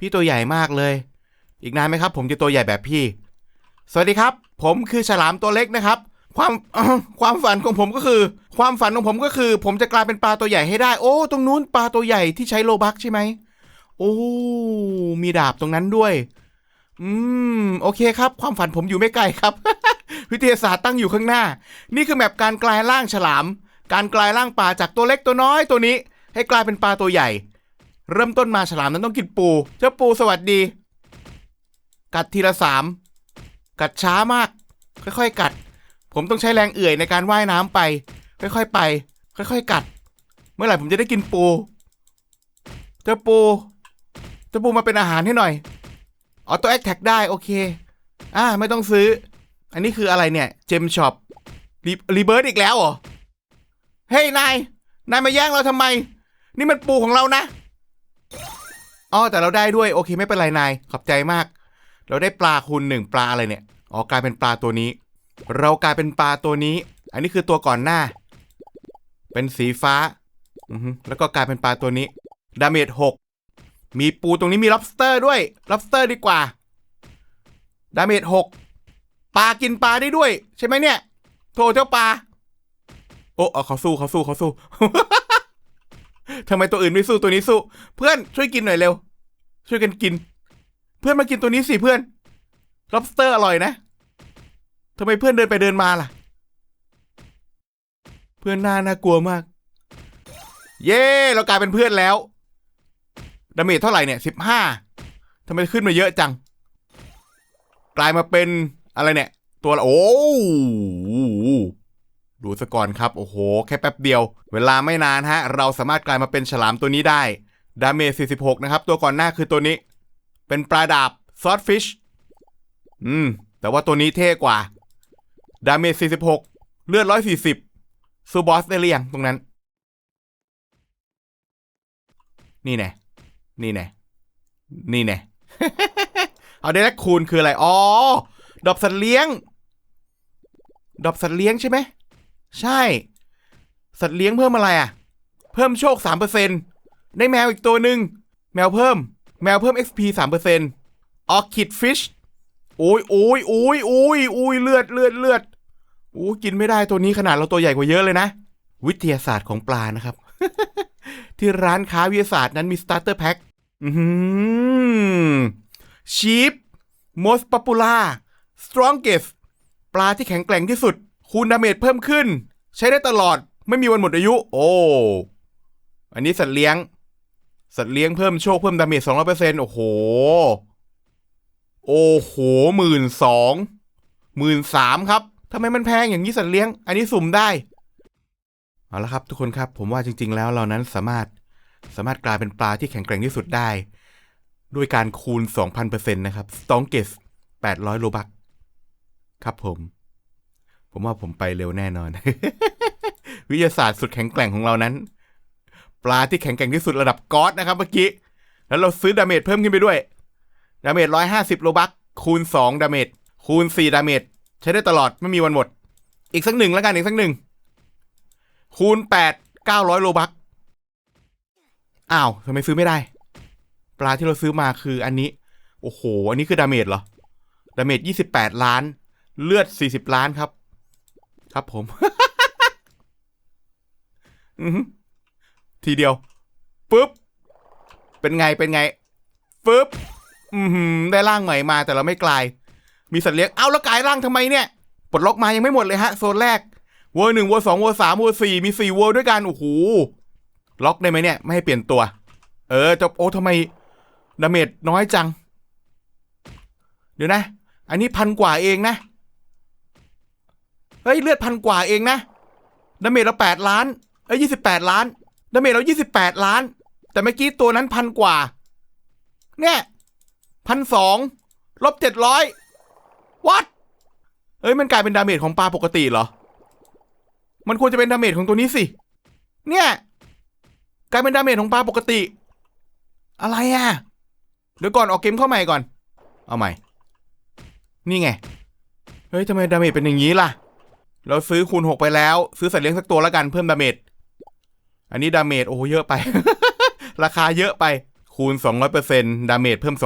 พี่ตัวใหญ่มากเลย อีกนานไหมครับ ผมจะตัวใหญ่แบบพี่ สวัสดีครับ ผมคือฉลามตัวเล็กนะครับ ความความฝันของผมก็คือ ความฝันของผมก็คือ ผมจะกลายเป็นปลาตัวใหญ่ให้ได้ โอ้ ตรงนู้นปลาตัวใหญ่ที่ใช้โลบักใช่ไหมโอ้มีดาบตรงนั้นด้วย อืม โอเคครับ ความฝันผมอยู่ไม่ไกลครับ วิทยาศาสตร์ตั้งอยู่ข้างหน้า นี่คือแมปการกลายร่างฉลาม การกลายร่างปลาจากตัวเล็กตัวน้อยตัวนี้ ให้กลายเป็นปลาตัวใหญ่ เริ่มต้นมาฉลามนั้นต้องกินปู เจ้าปูสวัสดี กัดทีละสาม กัดช้ามาก ค่อยๆ กัด ผมต้องใช้แรงเอื่อยในการว่ายน้ำไป ค่อยๆ ไป ค่อยๆ กัด เมื่อไหร่ผมจะได้กินปู เจ้าปู เจ้าปูมาเป็นอาหารให้หน่อย ออโต้แอคแท็กได้โอเค อ่าไม่ต้องซื้อ อันนี้คืออะไรเนี่ย เจมช็อปรีเบิร์ดอีกแล้วเหรอ เฮ้ยนาย นายมาแย่งเราทำไม นี่มันปูของเรานะ อ๋อแต่เราได้ด้วยโอเคไม่เป็นไรนายขอบใจมาก เราได้ปลาคูณหนึ่งปลาอะไรเนี่ยอ๋อกลายเป็นปลาตัวนี้ เรากลายเป็นปลาตัวนี้ อันนี้คือตัวก่อนหน้า เป็นสีฟ้าแล้วก็กลายเป็นปลาตัวนี้ดาเมจหกมีปูตรงนี้มี lobster ด้วย lobster ดีกว่าดาเมจหกปลากินปลาได้ด้วย ใช่ไหมเนี่ยโถเจ้าปลาโอ้เขาสู้เขาสู้เขาสู้ ทำไมตัวอื่นไม่สู้ตัวนี้สู้ เพื่อนช่วยกินหน่อยเร็ว ช่วยกันกิน เพื่อนมากินตัวนี้สิเพื่อน lobster อร่อยนะทำไมเพื่อนเดินไปเดินมาล่ะ เพื่อนหน้าน่ากลัวมาก เย้ เรากลายเป็นเพื่อนแล้วดาเมจเท่าไหร่เนี่ยสิบห้าทำไมขึ้นมาเยอะจัง กลายมาเป็นอะไรเนี่ย ตัวโอ้ ดูสก่อนครับ โอ้โห แค่แป๊บเดียว เวลาไม่นานฮะ เราสามารถกลายมาเป็นฉลามตัวนี้ได้ ดาเมจ 46 นะครับ ตัวก่อนหน้าคือตัวนี้ เป็นปลาดาบซอสฟิช อืม แต่ว่าตัวนี้เท่กว่า ดาเมจ 46 เลือด 140 ซูบอสได้หรือยังตรงนั้น นี่แน่นี่แน่นี่แน่เอาเดลักคูณคืออะไร อ๋อ ดอกสัตว์เลี้ยง ดอกสัตว์เลี้ยงใช่ไหม ใช่ สัตว์เลี้ยงเพิ่มอะไรอะ เพิ่มโชคสามเปอร์เซ็นได้แมวอีกตัวหนึ่งแมวเพิ่ม แมวเพิ่ม XP สามเปอร์เซ็นออคิดฟิชโอ้ยโอ้ยโอ้ยโอ้ยโอ้ยเลือดเลือดเลือดโอ้กินไม่ได้ตัวนี้ขนาดเราตัวใหญ่กว่าเยอะเลยนะ วิทยาศาสตร์ของปลานะครับ ที่ร้านค้าวิทยาศาสตร์นั้นมีสตาร์เตอร์แพ็คชีฟ most popular strongest ปลาที่แข็งแกร่งที่สุด คูณดาเมจเพิ่มขึ้น ใช้ได้ตลอดไม่มีวันหมดอายุ โอ้ อันนี้สัตว์เลี้ยง สัตว์เลี้ยงเพิ่มโชคเพิ่มดาเมจสองร้อยเปอร์เซ็นต์โอ้โห โอ้โหหมื่นสองหมื่นสามครับทำไมมันแพงอย่างนี้สัตว์เลี้ยง อันนี้สุ่มได้ เอาละครับทุกคนครับ ผมว่าจริง ๆ แล้วเรานั้นสามารถสามารถกลายเป็นปลาที่แข็งแกร่งที่สุดได้ ด้วยการคูณ 2,000%นะครับ s t o n g e s 800 โลบักครับผม ผมว่าผมไปเร็วแน่นอน วิทยาศาสตร์สุดแข็งแกร่งของเรานั้น ปลาที่แข็งแกร่งที่สุดระดับก๊อตนะครับเมื่อกี้ แล้วเราซื้อดาเมจเพิ่มขึ้นไปด้วย ดาเมจ150โลบักคูณ2ดาเมจคูณ4ดาเมจใช้ได้ตลอดไม่มีวันหมด อีกสักหนึ่งแล้วกันอีกสักหนึ่งคูณ8 900โลบักอ้าวทำไมซื้อไม่ได้ ปลาที่เราซื้อมาคืออันนี้ โอ้โห อันนี้คือดาเมจเหรอดาเมจ28ล้าน เลือด40ล้านครับ ครับผมอือหือทีเดียวปุ๊บ เป็นไงเป็นไงปุ๊บอือหือได้ร่างใหม่มาแต่เราไม่กลาย มีสัตว์เลี้ยง เอาแล้วกลายร่างทำไมเนี่ย ปลดล็อกมายังไม่หมดเลยฮะ โซนแรกเวอร์หนึ่งเวอร์สองเวอร์สามเวอร์สี่มีสี่เวอร์ด้วยกัน โอ้โห ล็อกได้ไหมเนี่ย ไม่ให้เปลี่ยนตัว เออจะโอ้ทำไมดาเมจน้อยจัง เดี๋ยวนะ อันนี้พันกว่าเองนะ เฮ้ยเลือดพันกว่าเองนะดาเมจเราแปดล้านเอ้ยยี่สิบแปดล้านดาเมจเรายี่สิบแปดล้าน แต่เมื่อกี้ตัวนั้นพันกว่า เนี่ยพันสองลบเจ็ดร้อยวัดเอ้ยมันกลายเป็นดาเมจของปลาปกติเหรอ มันควรจะเป็นดาเมจของตัวนี้สิ เนี่ย กลายเป็นดาเมจของปลาปกติ อะไรอะเดี๋ยวก่อนออกเกมเข้าใหม่ก่อน เอาใหม่ นี่ไง เฮ้ยทำไมดาเมจเป็นอย่างนี้ล่ะ เราซื้อคูณหกไปแล้ว ซื้อสัตว์เลี้ยงสักตัวแล้วกันเพิ่มดาเมจอันนี้ดาเมจโอ้โหเยอะไป ราคาเยอะไปคคูณ 200%ดาเมจเพิ่ม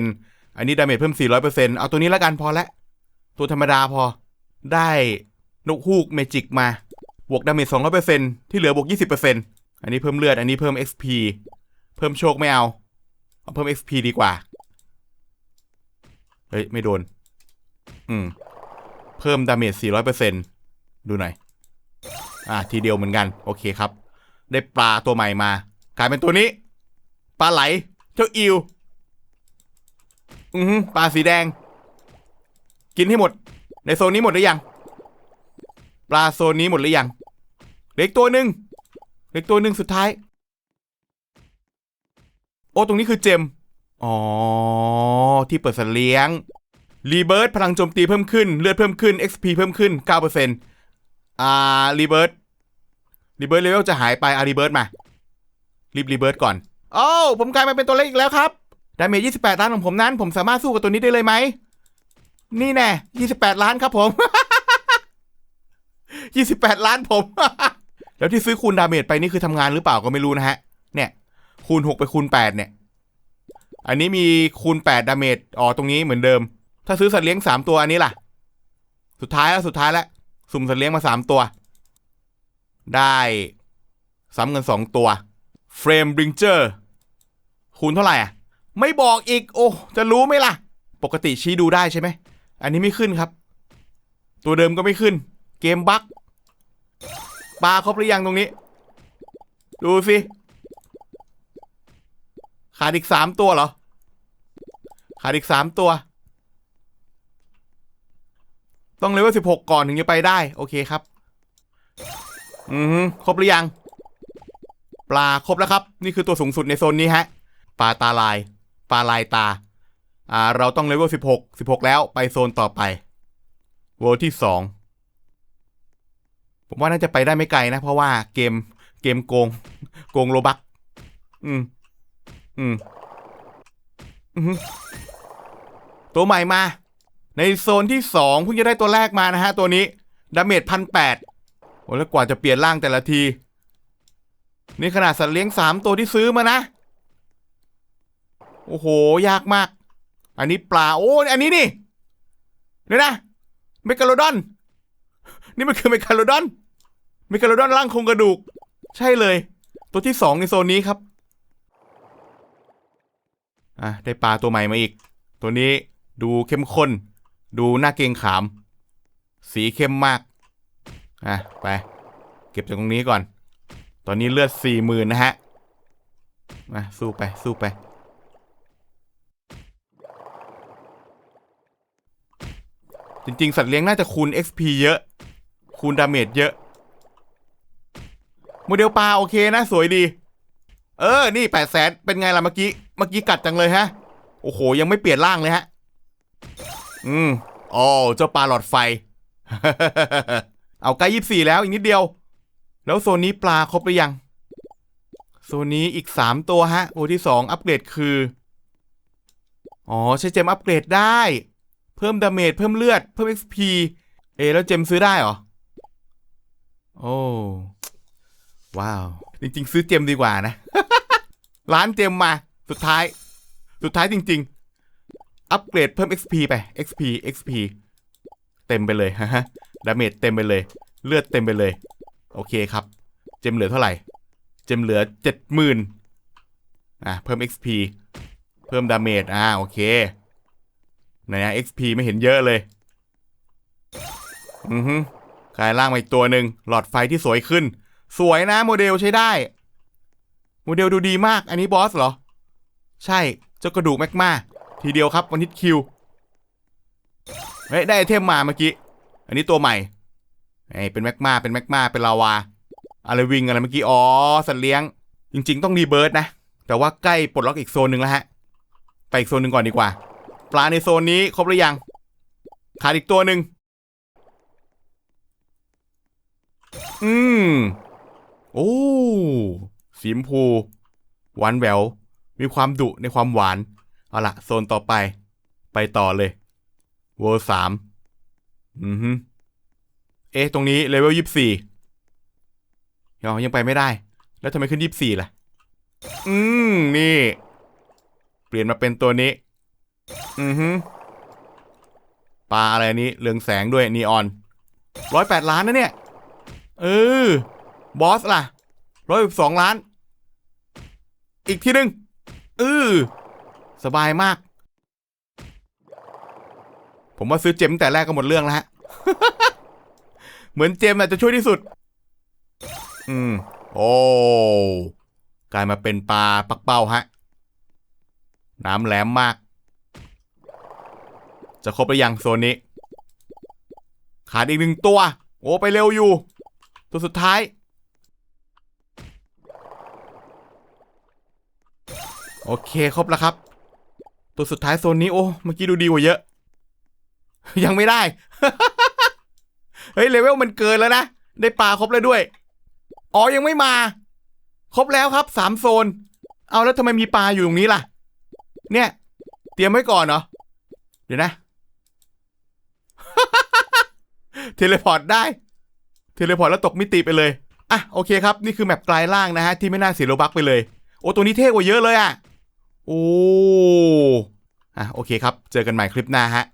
200%อันนี้ดาเมจเพิ่ม 400%เอาตัวนี้แล้วกันพอละ ตัวธรรมดาพอ ได้นกฮูกเมจิกมา บวกดาเมจ 200%ที่เหลือบวก 20%อันนี้เพิ่มเลือด อันนี้เพิ่ม XP เพิ่มโชคไม่เอา เอาเพิ่ม XP ดีกว่า เฮ้ย ไม่โดน อืม เพิ่มดาเมจ 400% ดูหน่อย อะทีเดียวเหมือนกัน โอเคครับ ได้ปลาตัวใหม่มา กลายเป็นตัวนี้ ปลาไหล เจ้าอิว อือปลาสีแดง กินให้หมด ในโซนนี้หมดหรือยัง ปลาโซนนี้หมดหรือยัง เล็กตัวหนึ่งเล็กตัวหนึ่งสุดท้าย โอ้ตรงนี้คือเจม อ๋อ ที่เปิดสัตว์เลี้ยงรีเบิร์ตพลังโจมตีเพิ่มขึ้น เลือดเพิ่มขึ้น XP เพิ่มขึ้น 9% อ่ารีเบิร์ตรีเบิร์ตเลเวลจะหายไปอารีเบิร์ตมา รีบรีเบิร์ตก่อนโอ้ผมกลายมาเป็นตัวเล็กอีกแล้วครับดาเมจ28 ล้านของผมนั้น ผมสามารถสู้กับตัวนี้ได้เลยไหม นี่แน่28 ล้านครับผม 28 ล้านผม แล้วที่ซื้อคูณดาเมจไปนี่คือทำงานหรือเปล่าก็ไม่รู้นะฮะ เนี่ย คูณ 6 ไปคูณ 8 เนี่ย อันนี้มีคูณ 8 ดาเมจอ๋อตรงนี้เหมือนเดิม ถ้าซื้อสัตว์เลี้ยง 3 ตัวอันนี้ล่ะ สุดท้ายแล้วสุดท้ายแล้ว สุ่มสัตว์เลี้ยงมา3ตัว ได้ซ้ำเงิน2ตัวเฟรมบริงเจอร์คูณเท่าไหร่อะ ไม่บอกอีก โอ้ จะรู้ไหมล่ะ ปกติชี้ดูได้ใช่ไหม อันนี้ไม่ขึ้นครับ ตัวเดิมก็ไม่ขึ้น เกมบั๊กปลาครบหรือยังตรงนี้ ดูสิ ขาดอีกสามตัวเหรอ ขาดอีกสามตัว ต้องเลเวลสิบหกก่อนถึงจะไปได้ โอเคครับ อือฮึครบหรือยัง ปลาครบแล้วครับ นี่คือตัวสูงสุดในโซนนี้ฮะ ปลาตาลาย ปลาลายตา อ่า เราต้องเลเวลสิบหกสิบหกแล้วไปโซนต่อไปเวลที่สองผมว่าน่าจะไปได้ไม่ไกลนะ เพราะว่าเกมเกมโกง โกงโลบัก อืม อืม อืมตัวใหม่มา ในโซนที่สองเพิ่งจะได้ตัวแรกมานะฮะ ตัวนี้ดาเมจพันแปดโอ้แล้วกว่าจะเปลี่ยนร่างแต่ละที นี่ขนาดสัตว์เลี้ยงสามตัวที่ซื้อมานะ โอ้โห ยากมาก อันนี้ปลา โอ้อันนี้นี่เนี่ยนะเมกาโลดอน นี่มันคือเมกาโลดอนเมกาโลดอนร่างโครงกระดูก ใช่เลย ตัวที่สองในโซนนี้ครับอะได้ปลาตัวใหม่มาอีก ตัวนี้ดูเข้มข้น ดูหน่าเกงขาม สีเข้มมาก อะ ไป เก็บจากตรงนี้ก่อน ตอนนี้เลือดสี่หมื่นนะฮะมาสู้ไป สู้ไป จริง ๆ สัตว์เลี้ยงน่าจะคูณ XP เยอะ คูณดาเมจเยอะโมเดลปลาโอเคนะ สวยดี เออ นี่แปดแสนเป็นไงล่ะเมื่อกี้ เมื่อกี้กัดจังเลยฮะ โอ้โห ยังไม่เปลี่ยนร่างเลยฮะ อืมอ๋อเจ้าปลาหลอดไฟ เอาใกล้ยี่สี่แล้วอีกนิดเดียว แล้วโซนนี้ปลาครบหรือยัง โซนนี้อีกสามตัวฮะโอที่สองอัปเกรดคือ อ๋อ ใช้เจมอัปเกรดได้ เพิ่มดาเมจเพิ่มเลือด เพิ่ม XP เอ แล้วเจมซื้อได้เหรอ โอ้ว้าว จริง ๆ ซื้อเจมดีกว่านะ ร้านเจมมา สุดท้าย สุดท้ายจริง ๆ อัปเกรดเพิ่ม XP ไป XP XP เต็มไปเลยฮะดาเมจเต็มไปเลย เลือดเต็มไปเลย โอเคครับ เจมเหลือเท่าไหร่ เจมเหลือเจ็ดหมื่นอะเพิ่ม XP เพิ่มดาเมจอ่าโอเคไหนอะ XP ไม่เห็นเยอะเลย อือฮึกลายร่างมาอีกตัวหนึ่งหลอดไฟที่สวยขึ้น สวยนะโมเดลใช้ได้ โมเดลดูดีมาก อันนี้บอสเหรอ ใช่ เจ้ากระดูกแมกมา ทีเดียวครับวันฮิตคิวเฮ้ยได้ไอเทมมาเมื่อกี้ อันนี้ตัวใหม่ไอ้เป็นแมกมาเป็นแมกมาเป็นลาวาอะไรวิงอะไรเมื่อกี้ อ๋อ สัตว์เลี้ยง จริง ๆ ต้องรีเบิร์ดนะ แต่ว่าใกล้ปลดล็อกอีกโซนหนึ่งแล้วฮะ ไปอีกโซนหนึ่งก่อนดีกว่า ปลาในโซนนี้ครบหรือยัง ขาดอีกตัวหนึ่งอืม โอ้สีมพู หวานแหวว มีความดุในความหวาน เอาละโซนต่อไป ไปต่อเลยเวอร์สามอือฮึเอ๊ะ ตรงนี้เลเวลยี่สี่ยังยังไปไม่ได้ แล้วทำไมขึ้นยี่สี่ล่ะ อืม นี่ เปลี่ยนมาเป็นตัวนี้ อือฮึปลาอะไรนนี้เรืองแสงด้วยนีออนร้อยแปดล้านนะเนี่ย เออ บอสล่ะร้อยสองล้าน อีกทีหนึ่งเออ สบายมาก ผมว่าซื้อเจมแต่แรกก็หมดเรื่องแล้วฮะเหมือนเจมอาจจะช่วยที่สุด อืม โอ้ กลายมาเป็นปลาปักเป้าฮะ น้ำแหลมมาก จะครบหรือยังโซนนี้ ขาดอีกหนึ่งตัว โอ้ ไปเร็วอยู่ ตัวสุดท้าย โอเค ครบแล้วครับ ตัวสุดท้ายโซนนี้โอ้ เมื่อกี้ดูดีกว่าเยอะ ยังไม่ได้ เฮ้ยเลเวลมันเกินแล้วนะ ได้ปลาครบแล้วด้วย อ๋อยังไม่มา ครบแล้วครับสามโซน เอาแล้วทำไมมีปลาอยู่ตรงนี้ล่ะ เนี่ย เตรียมไว้ก่อนเหรอ เดี๋ยวนะ เทเลพอร์ตได้ เทเลพอร์ตแล้วตกมิติไปเลย อะโอเคครับ นี่คือแมปกลายล่างนะฮะที่ไม่น่าเสียโลบักไปเลย โอ้ตัวนี้เท่กว่าเยอะเลยอะ โอ้อะโอเคครับ เจอกันใหม่คลิปหน้าฮะ